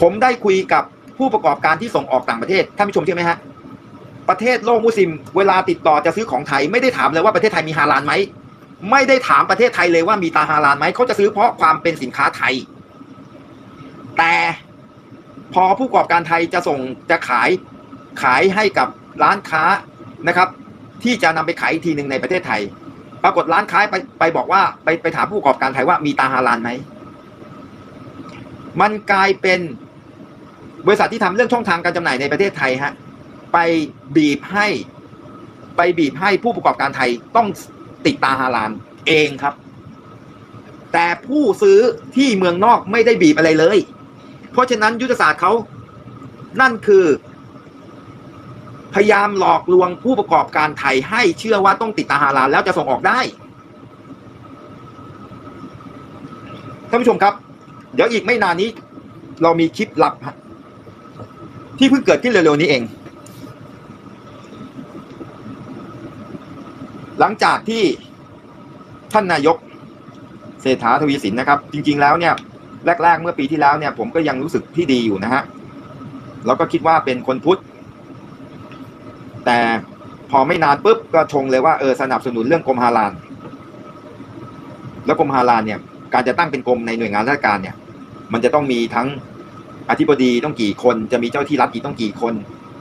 ผมได้คุยกับผู้ประกอบการที่ส่งออกต่างประเทศท่านผู้ชมเชื่อไหมฮะประเทศโลกมุสลิม เวลาติดต่อจะซื้อของไทยไม่ได้ถามเลยว่าประเทศไทยมีฮาลาลไหมไม่ได้ถามประเทศไทยเลยว่ามีตาฮาลาลไหมเขาจะซื้อเพราะความเป็นสินค้าไทย แต่พอผู้ประกอบการไทยจะส่งจะขายขายให้กับร้านค้านะครับ ที่จะนำไปขายอีกทีหนึ่งในประเทศไทย ปรากฏร้านค้าไปไปบอกว่าไปไปถามผู้ประกอบการไทยว่ามีตาฮาลาลไหมมันกลายเป็น บริษัทที่ทำเรื่องช่องทางการจำหน่ายในประเทศไทยฮะไปบีบให้ ไปบีบให้ผู้ประกอบการไทยต้องติดตาฮาลาลเองครับ แต่ผู้ซื้อที่เมืองนอกไม่ได้บีบอะไรเลย เพราะฉะนั้นยุทธศาสตร์เขานั่นคือ พยายามหลอกลวงผู้ประกอบการไทยให้เชื่อว่าต้องติดตาฮาลาลแล้วจะส่งออกได้ท่านผู้ชมครับ เดี๋ยวอีกไม่นานนี้ เรามีคลิปลับ ที่เพิ่งเกิดขึ้นเร็วๆนี้เอง หลังจากที่ท่านนายกเศรษฐาทวีสินนะครับ จริง ๆ แล้วเนี่ยแรก ๆ เมื่อปีที่แล้วเนี่ย ผมก็ยังรู้สึกที่ดีอยู่นะฮะแล้วก็คิดว่าเป็นคนพุทธ แต่พอไม่นานปุ๊บก็ชงเลยว่าเออสนับสนุนเรื่องกรมฮาลาลแล้วกรมฮาลาลเนี่ย การจะตั้งเป็นกรมในหน่วยงานราชการเนี่ย มันจะต้องมีทั้ง อธิบดีต้องกี่คนจะมีเจ้าที่รัฐกี่ต้องกี่คน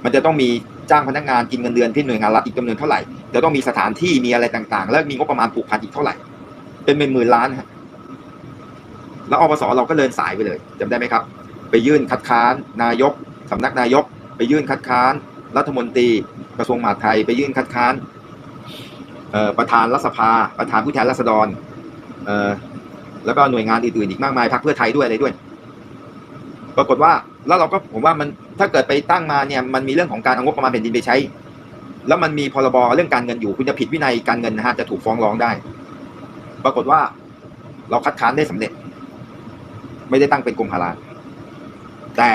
มันจะต้องมีจ้างพนักงานกินเงินเดือนที่หน่วยงานรัฐอีกจำนวนเท่าไหร่จะต้องมีสถานที่มีอะไรต่างๆ แล้วมีงบประมาณผูกพันอีกเท่าไหร่ เป็นเป็นหมื่นล้านฮะแล้วอปสเราก็เดินสายไปเลยจำได้ไหมครับ ไปยื่นคัดค้านนายกสำนักนายก ไปยื่นคัดค้าน รัฐมนตรีกระทรวงมหาดไทย ไปยื่นคัดค้านประธานรัฐสภา ประธานผู้แทนราษฎรแล้วก็หน่วยงานอื่นๆอีกมากมายพรรคเพื่อไทยด้วยอะไรด้วย ปรากฏว่าแล้วเราก็ผมว่ามันถ้าเกิดไปตั้งมาเนี่ยมันมีเรื่องของการเอางบประมาณแผ่นดินไปใช้ แล้วมันมีพรบเรื่องการเงินอยู่คุณจะผิดวินัยการเงินนะฮะจะถูกฟ้องร้องได้ ปรากฏว่าเราคัดค้านได้สำเร็จ ไม่ได้ตั้งเป็นกรมพาลาแต่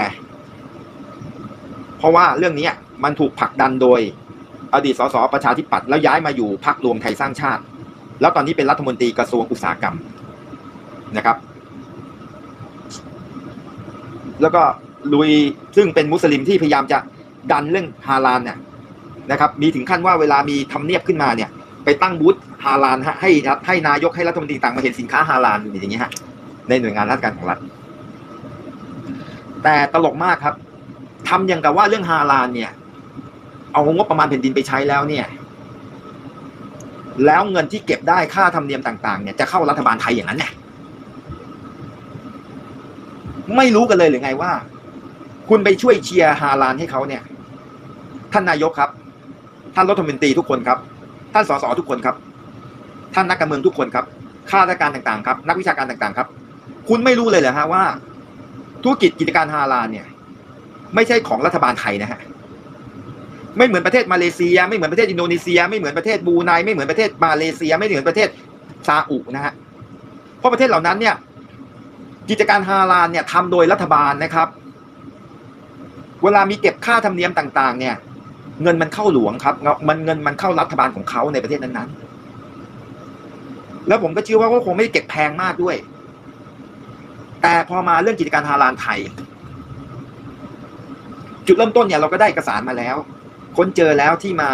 เพราะว่าเรื่องนี้มันถูกผลักดันโดย อดีตสสประชาธิปัตย์แล้วย้ายมาอยู่พรรครวมไทยสร้างชาติ แล้วตอนนี้เป็นรัฐมนตรีกระทรวงอุตสาหกรรมนะครับ แล้วก็ลุยซึ่งเป็นมุสลิมที่พยายามจะดันเรื่องฮาลาลเนี่ยนะครับ มีถึงขั้นว่าเวลามีทำเนียบขึ้นมาเนี่ย ไปตั้งบูธฮาลาลฮะให้ให้นายกให้รัฐมนตรีต่างมาเห็นสินค้าฮาลาลอยู่อย่างเงี้ยฮะในหน่วยงานราชการของรัฐ แต่ตลกมากครับทำอย่างกับว่าเรื่องฮาลาลเนี่ย เอางบประมาณแผ่นดินไปใช้แล้วเนี่ย แล้วเงินที่เก็บได้ค่าธรรมเนียมต่าง ๆ เนี่ยจะเข้ารัฐบาลไทยอย่างนั้นเนี่ย ไม่รู้กันเลยหรือไงว่า คุณไปช่วยเชียร์ฮาลานให้เขาเนี่ย ท่านนายกครับ ท่านรัฐมนตรีทุกคนครับ ท่านสสทุกคนครับ ท่านนักการเมืองทุกคนครับข้าราชการต่างๆครับ นักวิชาการต่างๆครับ คุณไม่รู้เลยเหรอฮะว่า ธุรกิจกิจการฮาลานเนี่ย ไม่ใช่ของรัฐบาลไทยนะฮะไม่เหมือนประเทศมาเลเซีย ไม่เหมือนประเทศอินโดนีเซีย ไม่เหมือนประเทศบูไนไม่เหมือนประเทศมาเลเซีย ไม่เหมือนประเทศซาอุนะฮะเพราะประเทศเหล่านั้นเนี่ย กิจการฮาลาลเนี่ยทำโดยรัฐบาลนะครับ เวลามีเก็บค่าธรรมเนียมต่าง ๆ เนี่ย เงินมันเข้าหลวงครับมันเงินมันเข้ารัฐบาลของเขาในประเทศนั้นๆ แล้วผมก็เชื่อว่าเขาคงไม่ได้เก็บแพงมากด้วย แต่พอมาเรื่องกิจการฮาลาลไทย จุดเริ่มต้นเนี่ยเราก็ได้เอกสารมาแล้ว ค้นเจอแล้วที่มา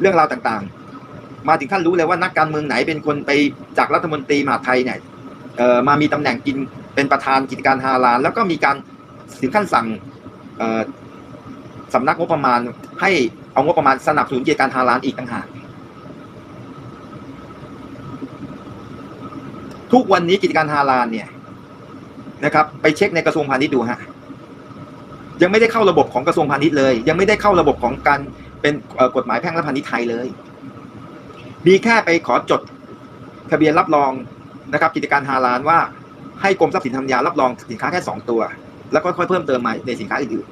เรื่องราวต่างๆ มาถึงขั้นรู้เลยว่านักการเมืองไหนเป็นคนไปจากรัฐมนตรีมหาไทยเนี่ย มามีตำแหน่งกินเป็นประธานกิจการฮาลาลแล้วก็มีการถึงขั้นสั่งเอ่อสำนักงบประมาณให้เอางบประมาณสนับสนุนกิจการฮาลาลอีกต่างหากทุกวันนี้กิจการฮาลาลเนี่ยนะครับ ไปเช็คในกระทรวงพาณิชย์ดูฮะยังไม่ได้เข้าระบบของกระทรวงพาณิชย์เลย ยังไม่ได้เข้าระบบของการเป็นกฎหมายแพ่งและพาณิชย์ไทยเลย มีแค่ไปขอจด ทะเบียนรับรอง นะครับกิจการฮาลานว่าให้กรมทรัพย์สินทางปัญญารับรองสินค้าแค่สองตัว แล้วก็ค่อยเพิ่มเติมมาในสินค้าอื่น